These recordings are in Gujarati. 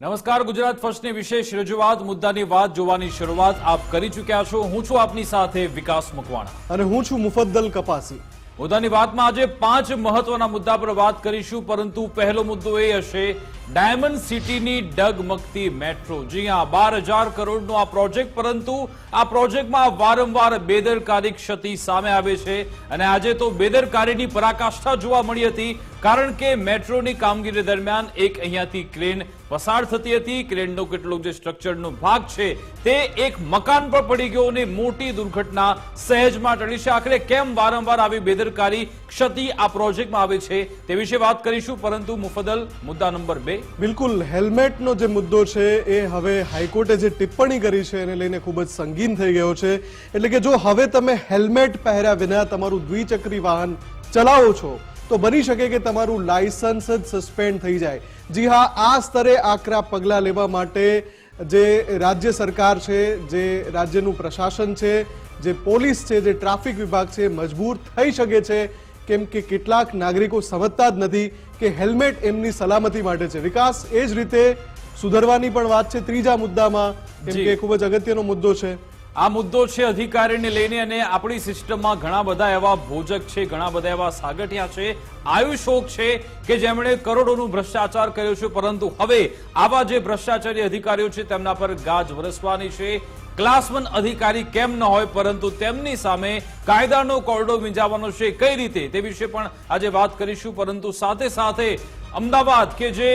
નમસ્કાર ગુજરાત ફર્સ્ટની વિશેષ રજૂઆત મુદ્દાની વાત જોવાની શરૂઆત આપ કરી ચૂક્યા છો. હું છું આપની સાથે વિકાસ મકવાણા. અને હું છું મુફદ્દલ કપાસી. મુદ્દાની વાતમાં આજે પાંચ મહત્વના મુદ્દા પર વાત કરીશું પરંતુ પહેલો મુદ્દો એ હશે ડાયમંડ સિટીની ડગમગતી મેટ્રો. જી હા બાર હજાર કરોડનો આ પ્રોજેક્ટ પરંતુ આ પ્રોજેક્ટમાં વારંવાર બેદરકારી ક્ષતિ સામે આવે છે અને આજે તો બેદરકારીની પરાકાષ્ઠા જોવા મળી હતી કારણ કે મેટ્રોની કામગીરી દરમિયાન એક અહીંયાથી ક્રેન પસાર થતી હતી. ક્રેનનો કેટલોક જે સ્ટ્રક્ચરનો ભાગ છે, તે એક મકાન પર પડી ગયો અને મોટી દુર્ઘટના સહેજમાં ટળી છે. આખરે કેમ વારંવાર આવી બેદરકારી ક્ષતિ આ પ્રોજેક્ટમાં આવે છે તે વિશે વાત કરીશું. પરંતુ મુફદલ મુદ્દા નંબર બે. બિલકુલ, હેલ્મેટનો જે મુદ્દો છે, એ હવે હાઈકોર્ટે જે ટિપ્પણી કરી છે, એને લઈને ખૂબ જ સંગીન થઈ ગયો છે. એટલે કે જો હવે તમે હેલ્મેટ પહેર્યા વિના તમારું દ્વિચક્રી વાહન ચલાવો છો તો બની શકે કે તમારું લાયસન્સ જ સસ્પેન્ડ થઈ જાય. જી હા આ સ્તરે આકરા પગલાં લેવા માટે જે રાજ્ય સરકાર છે જે રાજ્યનું પ્રશાસન છે જે પોલીસ છે જે ટ્રાફિક વિભાગ છે મજબૂર થઈ શકે છે કેમ કે કેટલાક નાગરિકો સમજતા જ નથી કે હેલ્મેટ એમની સલામતી માટે છે. વિકાસ એ જ રીતે સુધરવાની પણ વાત છે. ત્રીજા મુદ્દામાં કેમ કે ખૂબ જ અગત્યનો મુદ્દો છે. આ મુદ્દો છે અધિકારીને લઈને અને આપણી સિસ્ટમમાં ઘણા બધા એવા ભોજક છે, ઘણા બધા એવા સાગઠિયા છે આયુષોક છે કે જેમણે કરોડોનું ભ્રષ્ટાચાર કર્યો છે. પરંતુ હવે આવા જે ભ્રષ્ટાચારી અધિકારીઓ છે, તેમના પર ગાજ વરસવાની છે. ક્લાસ વન અધિકારી કેમ ન હોય, પરંતુ તેમની સામે કાયદાનો કોરડો વીંજાવાનો છે. કઈ રીતે? તે વિશે પણ આજે વાત કરીશું. પરંતુ સાથે સાથે અમદાવાદ કે જે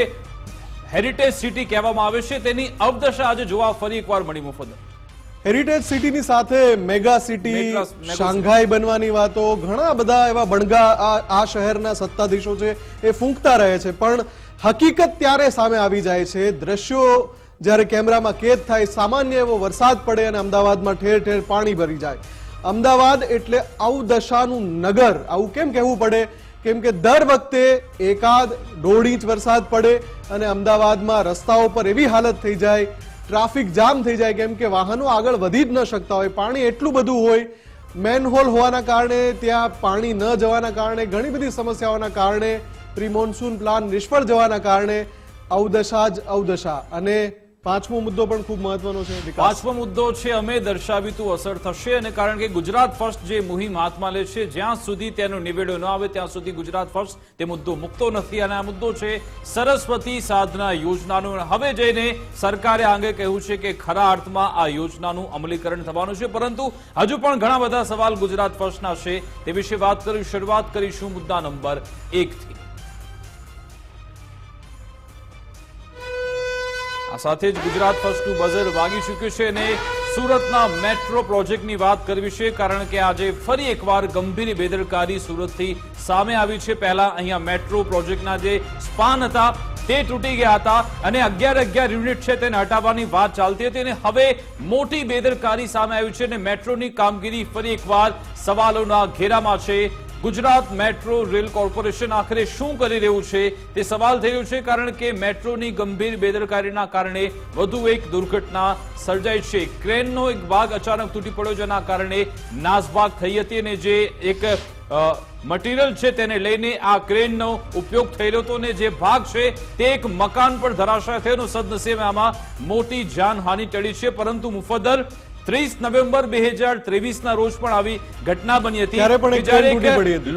હેરિટેજ સિટી કહેવામાં આવે છે, તેની અવદશા આજે જોવા ફરી એકવાર મળી, મુફદ્દલ. હેરિટેજ સિટીની સાથે મેગા સિટી શાંઘાઈ બનવાની વાતો ઘણા બધા એવા બણગા આ આ શહેરના સત્તાધીશો છે એ ફૂંકતા રહે છે. પણ હકીકત ત્યારે સામે આવી જાય છે. દ્રશ્યો જ્યારે કેમેરામાં કેદ થાય સામાન્ય એવો વરસાદ પડે અને અમદાવાદમાં ઠેર ઠેર પાણી ભરી જાય. અમદાવાદ એટલે આવું દશાનું નગર. આવું કેમ કહેવું પડે? કેમ કે દર વખતે એકાદ દોઢ ઇંચ વરસાદ પડે અને અમદાવાદમાં રસ્તાઓ પર એવી હાલત થઈ જાય ટ્રાફિક જામ થઈ જાય કેમ કે વાહનો આગળ વધી જ ન શકતા હોય, પાણી એટલું બધું હોય, મેનહોલ હોવાના કારણે, ત્યાં પાણી ન જવાના કારણે, ઘણી બધી સમસ્યાઓના કારણે પ્રી મોન્સૂન પ્લાન નિષ્ફળ જવાના કારણે, અવદશા જ અવદશા. અને પાંચમો મુદ્દો પણ ખૂબ મહત્વનો છે પાંચમો મુદ્દો છે, અમે દર્શાવી તું અસર થશે અને કારણ કે ગુજરાત ફર્સ્ટ જે મુહિમ હાથમાં લે છે, જ્યાં સુધી તેનો નિવેડો ન આવે, ત્યાં સુધી ગુજરાત ફર્સ્ટ તે મુદ્દો મૂકતો નથી. અને આ મુદ્દો છે, સરસ્વતી સાધના યોજનાનો હવે જઈને સરકારે આ અંગે કહ્યું છે કે ખરા અર્થમાં આ યોજનાનું અમલીકરણ થવાનું છે. પરંતુ હજુ પણ ઘણા બધા સવાલ ગુજરાત ફર્સ્ટના છે. તે વિશે વાત કરી, શરૂઆત કરીશું મુદ્દા નંબર એકથી આ સાથે જ ગુજરાત ફર્સ્ટનું બઝર વાગી ચૂક્યું છે અને સુરતના મેટ્રો પ્રોજેક્ટની વાત કરવી છે, કારણ કે આજે ફરી એકવાર ગંભીર બેદરકારી સુરતથી સામે આવી છે. પહેલા અહીંયા મેટ્રો પ્રોજેક્ટના જે સ્પાન હતા તે તૂટી ગયા હતા અને અગિયાર અગિયાર યુનિટ છે તેને હટાવવાની વાત ચાલતી હતી અને હવે મોટી બેદરકારી સામે આવી છે અને મેટ્રોની કામગીરી ફરી એકવાર સવાલોના ઘેરામાં છે. ગુજરાત મેટ્રો રેલ કોર્પોરેશન આખરે શું કરી રહ્યું છે તે સવાલ થઈ રહ્યો છે કારણ કે મેટ્રોની ગંભીર બેદરકારીના કારણે વધુ એક દુર્ઘટના સર્જાઈ છે. ક્રેનનો એક ભાગ અચાનક તૂટી પડ્યો જેના કારણે નાસભાગ થઈ હતી અને જે એક મટીરિયલ છે તેને લઈને આ ક્રેનનો ઉપયોગ થયેલો હતો અને જે ભાગ છે તે એક મકાન પર ધરાશાય થયો સદનસીબે આમાં મોટી જાનહાનિ ટળી છે. પરંતુ મુફદ્દલ ત્રીસ નવેમ્બર બે હજાર ત્રેવીસના રોજ પણ આવી ઘટના બની હતી.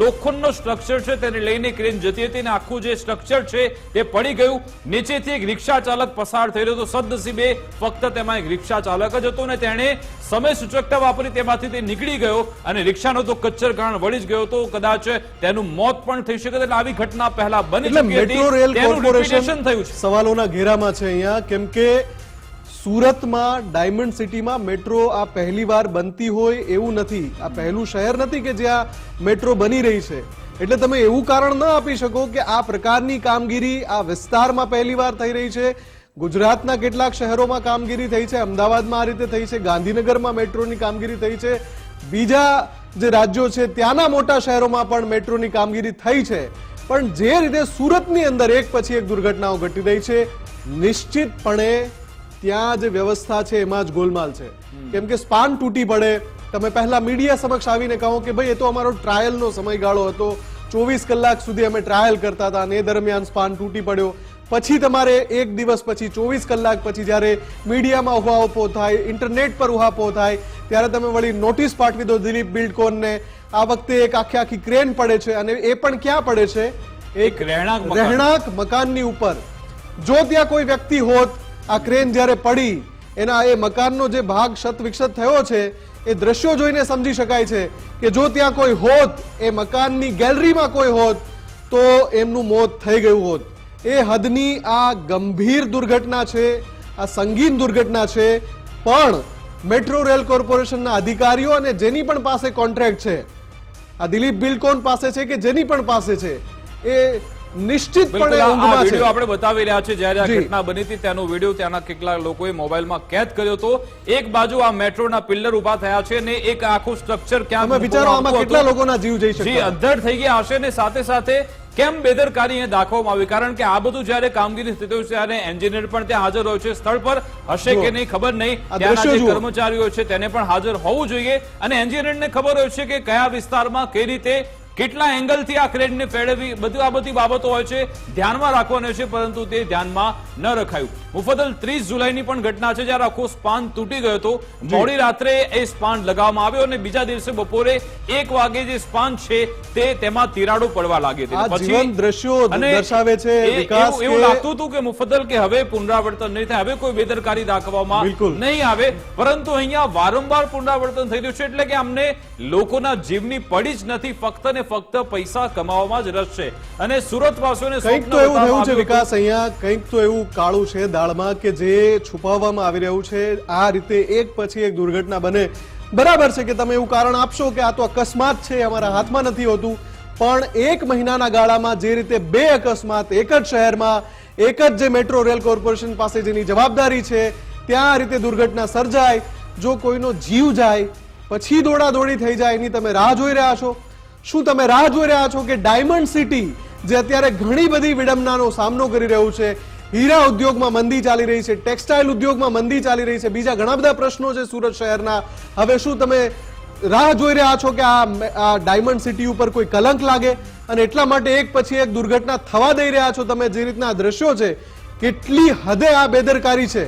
લોખંડનો સ્ટ્રક્ચર છે તેને લઈને ક્રેન જતી હતી અને આખું જે સ્ટ્રક્ચર છે તે પડી ગયું. નીચેથી એક રિક્ષા ચાલક પસાર થયેલો હતો. સદનસીબે ફક્ત તેમાં એક રિક્ષા ચાલક જ હતો અને તેણે સમય સૂચકતા વાપરી તેમાંથી તે નીકળી ગયો અને રિક્ષાનો તો કચ્છર કારણ વળી જ ગયો હતો. કદાચ તેનું મોત પણ થઈ શકે એટલે આવી ઘટના પહેલા બની ચૂકી હતી. સવાલોના ઘેરામાં છે અહીંયા કેમ કે સુરતમાં ડાયમંડ સિટીમાં મેટ્રો આ પહેલીવાર બનતી હોય એવું નથી. આ પહેલું શહેર નથી કે જ્યાં મેટ્રો બની રહી છે. એટલે તમે એવું કારણ ન આપી શકો કે આ પ્રકારની કામગીરી આ વિસ્તારમાં પહેલીવાર થઈ રહી છે. ગુજરાતના કેટલાક શહેરોમાં કામગીરી થઈ છે. અમદાવાદમાં આ રીતે થઈ છે. ગાંધીનગરમાં મેટ્રોની કામગીરી થઈ છે. બીજા જે રાજ્યો છે, ત્યાંના મોટા શહેરોમાં પણ મેટ્રોની કામગીરી થઈ છે. પણ જે રીતે સુરતની અંદર એક પછી એક દુર્ઘટનાઓ ઘટી રહી છે, નિશ્ચિતપણે ત્યાં જે વ્યવસ્થા છે એમાં જ ગોલમાલ છે. કેમ કે સ્પાન તૂટી પડે. તમે પહેલા મીડિયા સમક્ષ આવીને કહો કે ભાઈ એ તો અમારો ટ્રાયલનો સમયગાળો હતો. ચોવીસ કલાક સુધી અમે ટ્રાયલ કરતા હતા અને એ દરમિયાન સ્પાન તૂટી પડ્યો. પછી તમારે એક દિવસ પછી ચોવીસ કલાક પછી જ્યારે મીડિયામાં ઉહાપો થાય ઇન્ટરનેટ પર ઉહાપો થાય ત્યારે તમે વળી નોટિસ પાઠવી દો દિલીપ બિલ્ડકોનને. આ વખતે એક આખી આખી ક્રેન પડે છે અને એ પણ ક્યાં પડે છે? એક રહેણાંક રહેણાંક મકાનની ઉપર. જો ત્યાં કોઈ વ્યક્તિ હોત આ ક્રેન જ્યારે પડી, એના એ મકાનનો જે ભાગ ક્ષત થયો છે, એ દ્રશ્યો જોઈને સમજી શકાય છે કે જો ત્યાં કોઈ હોત, એ મકાનની ગેલેરીમાં કોઈ હોત, તો એમનું મોત થઈ ગયું હોત. એ હદની આ ગંભીર દુર્ઘટના છે, આ સંગીન દુર્ઘટના છે, પણ મેટ્રો રેલ કોર્પોરેશનના અધિકારીઓ અને જેની પણ પાસે કોન્ટ્રાક્ટ છે, આ દિલીપ બિલકોન પાસે છે કે જેની પણ પાસે છે, એ નિશ્ચિતપણે બિલકુલ આ- આ ઊંઘમાં છે આપણે બતાવી રહ્યા છે જ્યારે આ ઘટના બની હતી તેનો વીડિયો ત્યાંના કેટલાક લોકોએ મોબાઈલમાં કેદ કર્યો હતો. એક બાજુ આ મેટ્રોના પિલ્લર ઊભા થયા છે અને એક આખું સ્ટ્રક્ચર ક્યાં વિચારો આમાં કેટલા લોકોના જીવ જઈ શકે અદ્ધર થઈ ગયા હશે ને સાથે સાથે કેમ બેદરકારી અહીંયા દાખવવામાં આવી? કારણ કે આ બધું જ્યારે કામગીરી થતી હોય ત્યારે એન્જિનિયર પણ ત્યાં હાજર હોય છે. સ્થળ પર હશે કે નહીં ખબર નહીં. ત્યાંના જે કર્મચારીઓ છે તેને પણ હાજર હોવું જોઈએ. અને એન્જિનિયરને ખબર હોય છે કે કયા વિસ્તારમાં કઈ રીતે કેટલા એંગલથી આ ક્રેનને ફેરવવી બધી આ બધી બાબતો હોય છે. ધ્યાનમાં રાખવાની છે, પરંતુ તે ધ્યાનમાં ન રખાયું. મુફદ્દલ ત્રીસ જુલાઈની પણ ઘટના છે જ્યારે આખો સ્પાન તૂટી ગયો હતો. મોડી રાત્રે એ સ્પાન લગાવવામાં આવ્યો અને બીજા દિવસે બપોરે એક વાગે જે સ્પાન છે તે તેમાં તિરાડો પડવા લાગી હતી. પછી- દ્રશ્યો દર્શાવે છે વિકાસ એવું- લાગતું હતું કે મુફદલ કે હવે પુનરાવર્તન નહીં થાય હવે કોઈ બેદરકારી દાખવવામાં નહીં આવે. પરંતુ અહીંયા વારંવાર પુનરાવર્તન થઈ રહ્યું છે એટલે કે અમને લોકોના જીવની પડી જ નથી ફક્ત ને ફક્ત પૈસા કમાવામાં જ રસ છે. અને સુરત વાસીઓને કંઈક તો એવું થયું છે વિકાસ અહીંયા કંઈક તો એવું કાળું છે દાળમાં કે જે છુપાવવામાં આવી રહ્યું છે, આ રીતે એક પછી એક દુર્ઘટના બને. બરાબર છે કે તમે એવું કારણ આપશો કે આ તો અકસ્માત છે, અમારા હાથમાં નથી હોતું, પણ એક મહિનાના ગાળામાં જે રીતે બે અકસ્માત, એક જ શહેરમાં, એક જ જે મેટ્રો રેલ કોર્પોરેશન પાસે જેની જવાબદારી છે, ત્યાં આ રીતે દુર્ઘટના સર્જાય, જો કોઈનો જીવ જાય, પછી દોડાદોડી થઈ જાય, એની તમે રાહ જોઈ રહ્યા છો. શું તમે રાહ જોઈ રહ્યા છો કે ડાયમંડ સિટી, જે અત્યારે ઘણી બધી વિડંબનાનો સામનો કરી રહ્યું છે હીરા ઉદ્યોગમાં મંદી ચાલી રહી છે, ટેક્સટાઇલ ઉદ્યોગમાં મંદી ચાલી રહી છે. બીજા ઘણા બધા પ્રશ્નો છે સુરત શહેરના. હવે શું તમે રાહ જોઈ રહ્યા છો કે આ ડાયમંડ સિટી ઉપર કોઈ કલંક લાગે? અને એટલા માટે એક પછી એક દુર્ઘટના થવા દઈ રહ્યા છો તમે, જે રીતના દ્રશ્યો છે, કેટલી હદે આ બેદરકારી છે.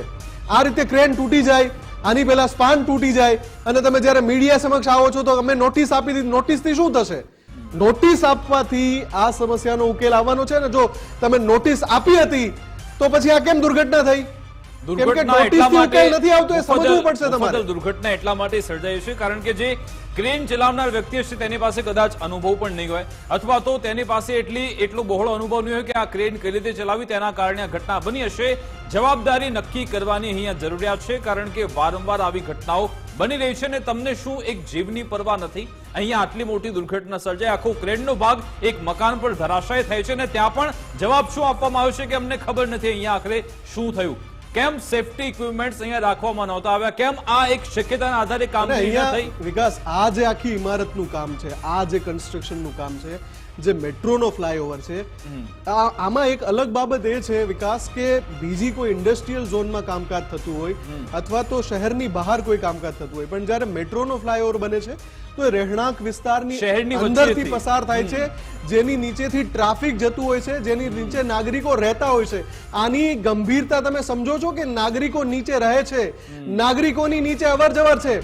આ રીતે ક્રેન તૂટી જાય, આની પહેલા સ્પાન તૂટી જાય, અને તમે જ્યારે મીડિયા સમક્ષ આવો છો તો અમે નોટિસ આપી દીધી. નોટિસથી શું થશે? નોટિસ આપવાથી આ સમસ્યાનો ઉકેલ આવવાનો છે. ને જો તમે નોટિસ આપી હતી તો પછી આ કેમ દુર્ઘટના થઈ? દુર્ઘટના એટલા માટે નથી આવતો એ સમજવું પડશે તમારે. દુર્ઘટના એટલા માટે સર્જાઈ છે કારણ કે જે ક્રેન ચલાવનાર વ્યક્તિ હશે તેની પાસે કદાચ અનુભવ પણ નહીં હોય. અથવા તો તેની પાસે એટલી એટલો બહોળો અનુભવ નહીં હોય કે આ ક્રેન કઈ રીતે ચલાવી તેના કારણે આ ઘટના બની હશે. જવાબદારી નક્કી કરવાની અહીંયા જરૂરિયાત છે કારણ કે વારંવાર આવી ઘટનાઓ બની રહી છે અને તમને શું એક જીવની પરવા નથી? અહીંયા આટલી મોટી દુર્ઘટના સર્જાય આખો ક્રેનનો ભાગ એક મકાન પર ધરાશાય થાય છે અને ત્યાં પણ જવાબ શું આપવામાં આવ્યો છે કે અમને ખબર નથી અહીંયા આખરે શું થયું? કેમ સેફટી ઇક્વિપમેન્ટ્સ અહીંયા રાખવામાં નહોતા આવ્યા? કેમ આ એક શક્યતાના આધારે કામ ન થઈ? વિકાસ આ જે આખી ઇમારતનું કામ છે આ જે કન્સ્ટ્રક્શનનું કામ છે જે મેટ્રોનો ફ્લાયઓવર છે આમાં એક અલગ બાબત એ છે વિકાસ કે બીજી કોઈ ઇન્ડસ્ટ્રીયલ ઝોનમાં કામકાજ થતું હોય અથવા તો શહેરની બહાર કોઈ કામકાજ થતું હોય. પણ જ્યારે મેટ્રોનો ફ્લાયઓવર બને છે તો એ રહેણાંક વિસ્તારની શહેરની અંદરથી પસાર થાય છે જેની નીચેથી ટ્રાફિક જતું હોય છે જેની નીચે નાગરિકો રહેતા હોય છે. આની ગંભીરતા તમે સમજો છો કે નાગરિકો નીચે રહે છે? નાગરિકોની નીચે અવર જવર છે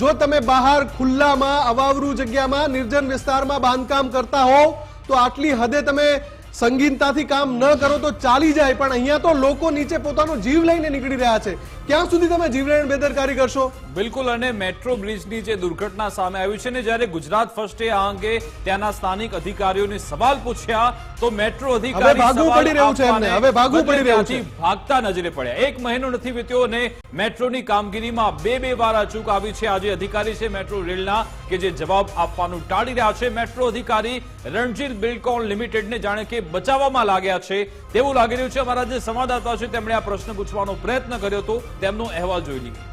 જો તમે બહાર ખુલ્લામાં, અવાવરું જગ્યામાં, નિર્જન વિસ્તારમાં બાંધકામ કરતા હોવ તો આટલી હદે તમે સંગીનતાથી કામ ન કરો તો ચાલી જાય. પણ અહીંયા તો લોકો નીચે પોતાનો જીવ લઈને નીકળી રહ્યા છે. ક્યાં સુધી તમે જીવલેણ બેદરકારી કરશો? બિલકુલ અને મેટ્રો બ્રિજની જે દુર્ઘટના સામે આવી છે ને જ્યારે ગુજરાત ફર્સ્ટે આ અંગે ત્યાંના સ્થાનિક અધિકારીઓને સવાલ પૂછ્યા તો મેટ્રો અધિકારી ભાગવું પડી રહ્યું છે એમને. હવે ભાગવું પડી રહ્યું છે. ભાગતા નજરે પડ્યા. એક મહિનો નથી વીત્યો અને મેટ્રોની કામગીરીમાં બે બે વાર અચૂક આવી છે. આજે અધિકારી છે મેટ્રો રેલના કે જે જવાબ આપવાનું ટાળી રહ્યા છે. મેટ્રો અધિકારી રણજીત બિલકોન લિમિટેડને જાણે કે બચાવવામાં લાગ્યા છે. તેવું લાગી રહ્યું છે. અમારા જે સંવાદદાતા છે તેમણે આ પ્રશ્ન પૂછવાનો પ્રયત્ન કર્યો હતો. તેમનો અહેવાલ જોઈ લઈએ.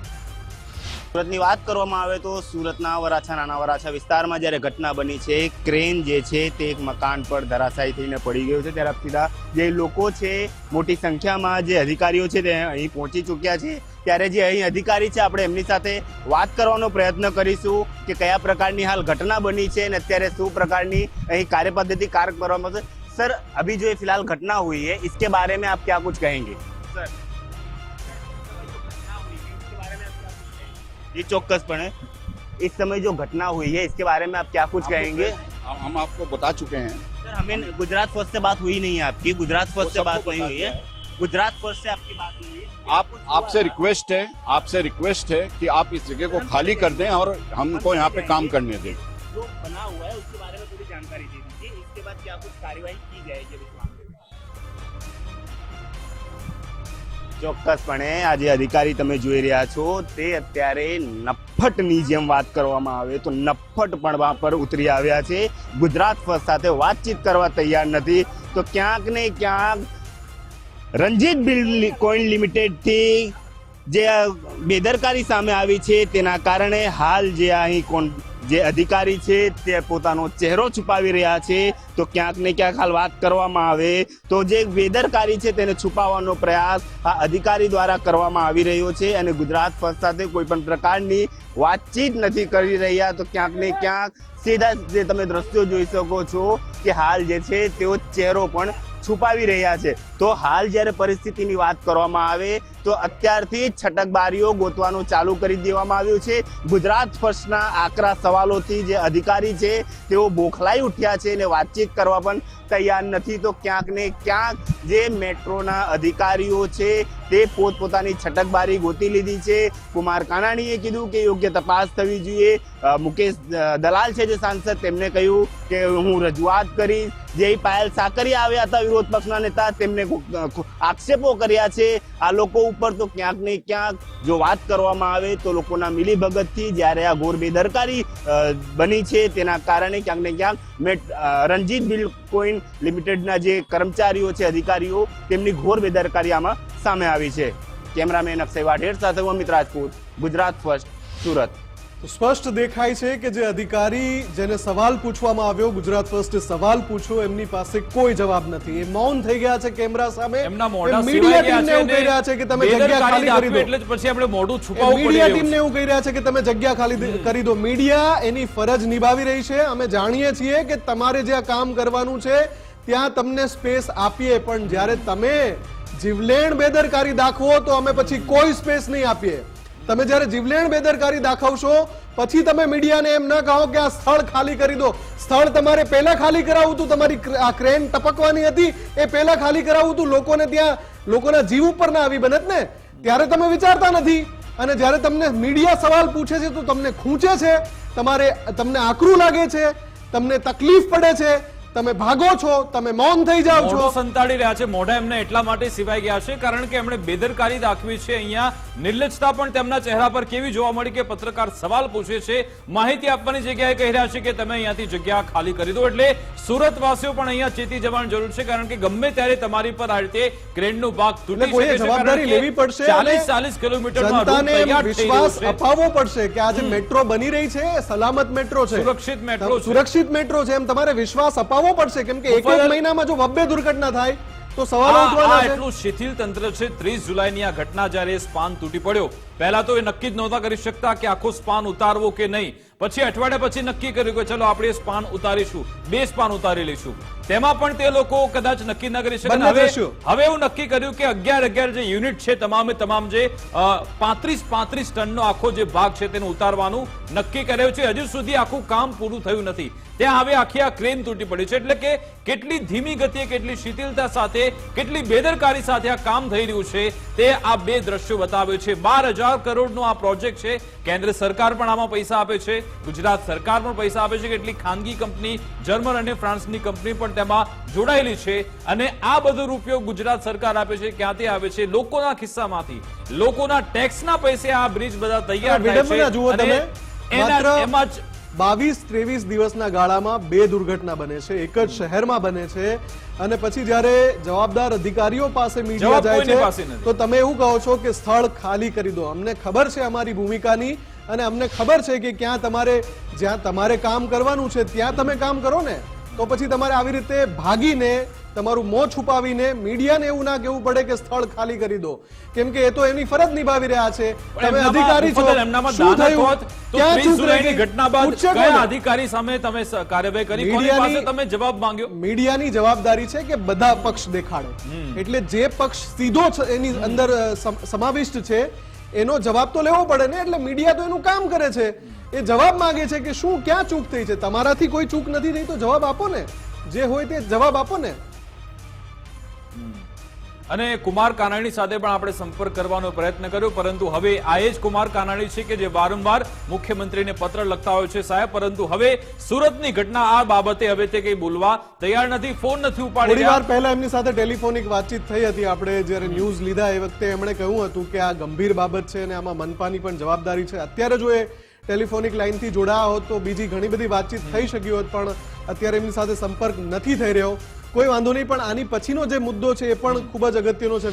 સુરતની વાત કરવામાં આવે તો સુરતના વરાછા નાના વરાછા વિસ્તારમાં જ્યારે ઘટના બની છે ક્રેન જે છે તે એક મકાન પર ધરાશાયી થઈને પડી ગયો છે. ત્યારે સીધા જે લોકો છે મોટી સંખ્યામાં જે અધિકારીઓ છે તે અહીં પહોંચી ચૂક્યા છે. ત્યારે જે અહીં અધિકારી છે આપણે એમની સાથે વાત કરવાનો પ્રયત્ન કરીશું કે કયા પ્રકારની હાલ ઘટના બની છે અને અત્યારે શું પ્રકારની અહીં કાર્યપદ્ધતિ કારક કરવામાં આવશે. સર અભી જો એ ફિલહાલ ઘટના હુઈ હૈ ઇસકે બારે મેં આપ ક્યા કુછ કહેંગે? સર ये चौकसपण है। इस समय जो घटना हुई है इसके बारे में आप क्या कुछ कहेंगे? हम आपको बता चुके हैं। सर हमें गुजरात फ़र्स्ट से बात हुई नहीं है आपकी। गुजरात फ़र्स्ट से बात नहीं हुई है। गुजरात फ़र्स्ट से आपकी बात नहीं हुई आप आपसे रिक्वेस्ट है आपसे रिक्वेस्ट है कि आप इस जगह को खाली कर दें और हमको यहाँ पे काम करने दें। जो बना हुआ है उसके बारे में पूरी जानकारी दे दीजिए। इसके बाद क्या कुछ कार्यवाही की जाएगी ચોક્કસપણે આજે અધિકારી તમે જોઈ રહ્યા છો, તે અત્યારે નફ્ફટની જેમ વાત કરવામાં આવે તો નફ્ફટ પણ પર ઉતરી આવ્યા છે. ગુજરાત ફર્સ્ટ સાથે વાતચીત કરવા તૈયાર નથી. તો ક્યાંક ને ક્યાંક રંજીત બિલ્ડ કોઈન લિમિટેડથી જે બેદરકારી સામે આવી છે, તેના કારણે હાલ જે અહીં કોણ જે અધિકારી છે તે પોતાનો ચહેરો છુપાવી રહ્યા છે. તો ક્યાંક ને ક્યાંક હાલ વાત કરવામાં આવે તો જે બેદરકારી છે તેને છુપાવવાનો પ્રયાસ આ અધિકારી દ્વારા કરવામાં આવી રહ્યો છે અને ગુજરાત ફર્સ્ટ સાથે કોઈ પણ પ્રકારની વાતચીત નથી કરી રહ્યા. તો ક્યાંક ને ક્યાંક સીધા જે તમે દ્રશ્યો જોઈ શકો છો કે હાલ જે છે તેઓ ચહેરો પણ છુપાવી રહ્યા છે. તો હાલ જ્યારે પરિસ્થિતિની વાત કરવામાં આવે, તો અત્યારથી જ છટકબારીઓ ગોતવાનું ચાલુ કરી દેવામાં આવ્યું છે. ગુજરાત ફર્સ્ટના આકરા સવાલોથી જે અધિકારી છે, તેઓ બોખલાઈ ઉઠ્યા છે અને વાતચીત કરવા પણ તૈયાર નથી. તો ક્યાંક ને ક્યાંક જે મેટ્રોના અધિકારીઓ છે, તે પોતપોતાની છટકબારી ગોતી લીધી છે. કુમાર કાનાણીએ કીધું કે યોગ્ય તપાસ થવી જોઈએ. મુકેશ દલાલ છે જે સાંસદ, તેમને કહ્યું કે હું રજૂઆત કરીશ. જે પાયલ સાકરી આવ્યા હતા, વિરોધ પક્ષના નેતા, તેમને આક્ષેપો કર્યા છે. આ લોકો ઉપર તો ક્યાંક ને ક્યાંક જો વાત કરવામાં આવે તો લોકોના મિલીભગતથી જ્યારે આ ઘોર બેદરકારી બની છે, તેના કારણે ક્યાંક ને ક્યાંક મેટ રણજીત બિલ કોઈન લિમિટેડના જે કર્મચારીઓ છે, અધિકારીઓ, તેમની ઘોર બેદરકારી આમાં સામે આવી છે. કેમેરામેન અક્ષય વાઢેર, સાથે હું અમિત રાજપૂત, ગુજરાત ફર્સ્ટ, સુરત. સ્પષ્ટ દેખાય છે કે જે અધિકારી જેને સવાલ પૂછવામાં આવ્યો ગુજરાત ફર્સ્ટે સવાલ પૂછ્યો એમની પાસે કોઈ જવાબ નથી. એ મૌન થઈ ગયા છે કેમેરા સામે. એમના મોઢા મીડિયા ટીમને એવું કહી રહ્યા છે કે તમે જગ્યા ખાલી કરી દો. એટલે પછી આપણે મોઢું છુપાવવું મીડિયા ટીમને એવું. કહી રહ્યા છે કે તમે જગ્યા ખાલી કરી દો. મીડિયા એની ફરજ નિભાવી રહી છે. અમે જાણીએ છીએ કે તમારે જ્યાં કામ કરવાનું છે ત્યાં તમને સ્પેસ આપીએ. પણ જ્યારે તમે જીવલેણ બેદરકારી દાખવો તો અમે પછી કોઈ સ્પેસ નહીં આપીએ. તમે જ્યારે જીવલેણ બેદરકારી દાખવશો, પછી તમે મીડિયાને એમ ન કહો કે આ સ્થળ ખાલી કરી દો. સ્થળ તમારે પહેલા ખાલી કરાવવું હતું, તમારી આ ક્રેન ટપકવાની હતી, એ પહેલા ખાલી કરાવવું હતું. લોકોને ત્યાં, લોકોના જીવ ઉપર ના આવી બનત ને? ત્યારે તમે વિચારતા નથી. અને જ્યારે તમને મીડિયા સવાલ પૂછે છે, તો તમને ખૂંચે છે, તમારે, તમને આકરું લાગે છે, તમને તકલીફ પડે છે તમે ભાગો છો તમે મૌન થઈ જાઓ છો. સંતાડી રહ્યા છે. મોઢા એમને એટલા માટે સિવાય ગયા છે કારણ કે એમણે બેદરકારી દાખવી છે. અહીંયા નિર્લજતા પણ તેમના ચહેરા પર કેવી જોવા મળી કે પત્રકાર સવાલ પૂછે છે. માહિતી આપવાની જગ્યાએ કહી રહ્યા છે કે તમે અહીંયાથી જગ્યા ખાલી કરી દો. એટલે સુરત વાસીઓ પણ અહીંયા ચેતી જવાની જરૂર છે કારણ કે ગમે ત્યારે તમારી પર આ રીતે ક્રેનનો ભાગ તૂટી શકે જવાબદારી લેવી પડશે ચાલીસ 40 40 કિલોમીટરનો આ રૂટ જનતાને એમ તૈયાર થઈ રહ્યો વિશ્વાસ અપાવવો પડશે કે આ જે મેટ્રો બની રહી છે સલામત મેટ્રો છે. સુરક્ષિત મેટ્રો સુરક્ષિત મેટ્રો છે એમ તમારે વિશ્વાસ અપાવવો પડશે. કેમ કે એક એક મહિનામાં જો બબ્બે દુર્ઘટના થાય તો સવાલો ઉઠવાના છે એટલું શિથિલ તંત્ર છે. ત્રીસ જુલાઈની આ ઘટના જ્યારે સ્પાન તૂટી પડ્યો પહેલા તો એ નક્કી જ નહોતા કરી શકતા કે આખો સ્પાન ઉતારવો કે નહીં. પછી અઠવાડિયા પછી નક્કી કર્યું કે ચલો આપણે સ્પાન ઉતારીશું બે સ્પાન ઉતારી લઈશું. તેમાં પણ તે લોકો કદાચ નક્કી ન કરી શકે. હવે. હવે એવું નક્કી કર્યું કે અગિયાર અગિયાર જે યુનિટ છે તમામે તમામ જે પાંત્રીસ પાંત્રીસ ટનનો આખો જે ભાગ છે તેને ઉતારવાનું નક્કી કર્યું છે. હજુ સુધી આખું કામ પૂરું થયું નથી. ત્યાં હવે આખી આ ક્રેન તૂટી પડ્યું છે. એટલે કે કેટલી ધીમી ગતિએ કેટલી શિથિલતા સાથે કેટલી બેદરકારી સાથે આ કામ થઈ રહ્યું છે તે આ બે દ્રશ્યો બતાવ્યું છે. બાર હજાર કરોડનો આ પ્રોજેક્ટ છે. કેન્દ્ર સરકાર પણ આમાં પૈસા આપે છે. ગુજરાત સરકાર પણ પૈસા આપે છે કેટલી ખાનગી કંપની જર્મન અને ફ્રાન્સની કંપની પણ તેમાં જોડાયેલી છે. અને આ બધો રૂપિયો ગુજરાત સરકાર આપે છે ક્યાંથી આવે છે? લોકોના ખિસ્સામાંથી. લોકોના ટેક્સના પૈસે આ બ્રિજ બધા તૈયાર થાય છે. એમાં જ બાવીસ ત્રેવીસ દિવસના ગાળામાં બે દુર્ઘટના બને છે. એક જ શહેરમાં બને છે અને પછી જ્યારે જવાબદાર અધિકારીઓ પાસે મીડિયા જાય છે તો તમે એવું કહો છો કે સ્થળ ખાલી કરી દો. અમને ખબર છે અમારી ભૂમિકાની અને અમને ખબર છે કે ક્યાં તમારે જ્યાં તમારે કામ કરવાનું છે ત્યાં તમે કામ કરો ને તો પછી તમારે આવી રીતે ભાગીને તમારું મોં છુપાવીને મીડિયાને એવું ના કહેવું પડે કે સ્થળ ખાલી કરી દો. કેમ કે એ તો એની ફરજ નિભાવી રહ્યા છે. તમે અધિકારી છો. એમનામાં શું થયું? ક્યાં ચૂક રહી ઘટના બાદ કયા અધિકારી સામે તમે કાર્યવાહી કરી? કોની પાસે તમે જવાબ માંગ્યો? મીડિયાની જવાબદારી છે કે બધા પક્ષ દેખાડે. એટલે જે પક્ષ સીધો એની અંદર સમાવિષ્ટ છે એનો જવાબ તો લેવો પડે ને? એટલે મીડિયા તો એનું કામ કરે છે. એ જવાબ માંગે છે કે શું ક્યાં ચૂક થઈ છે? તમારાથી કોઈ ચૂક નથી થઈ તો જવાબ આપો ને. જે હોય તે જવાબ આપો ને. અને કુમાર કાનાણી સાથે પણ આપણે સંપર્ક કરવાનો પ્રયત્ન કર્યો પરંતુ હવે આ એ જ કુમાર કાનાણી છે કે જે વારંવાર મુખ્યમંત્રીને પત્ર લખતા હોય છે સાહેબ. પરંતુ હવે સુરતની ઘટના આ બાબતે હવે તે કંઈ બોલવા તૈયાર નથી ફોન નથી ઉપાડી વાર પહેલા એમની સાથે ટેલિફોનિક વાતચીત થઈ હતી. આપણે જ્યારે ન્યૂઝ લીધા એ વખતે એમણે કહ્યું હતું કે આ ગંભીર બાબત છે અને આમાં મનપાની પણ જવાબદારી છે. અત્યારે જો એ ટેલિફોનિક લાઈનથી જોડાયા હોત તો બીજી ઘણી બધી વાતચીત થઈ શકી હોત પણ અત્યારે એમની સાથે સંપર્ક નથી થઈ રહ્યો. કોઈ વાંધો નહીં, પણ આની પછીનો જે મુદ્દો છે એ પણ ખૂબ જ અગત્યનો છે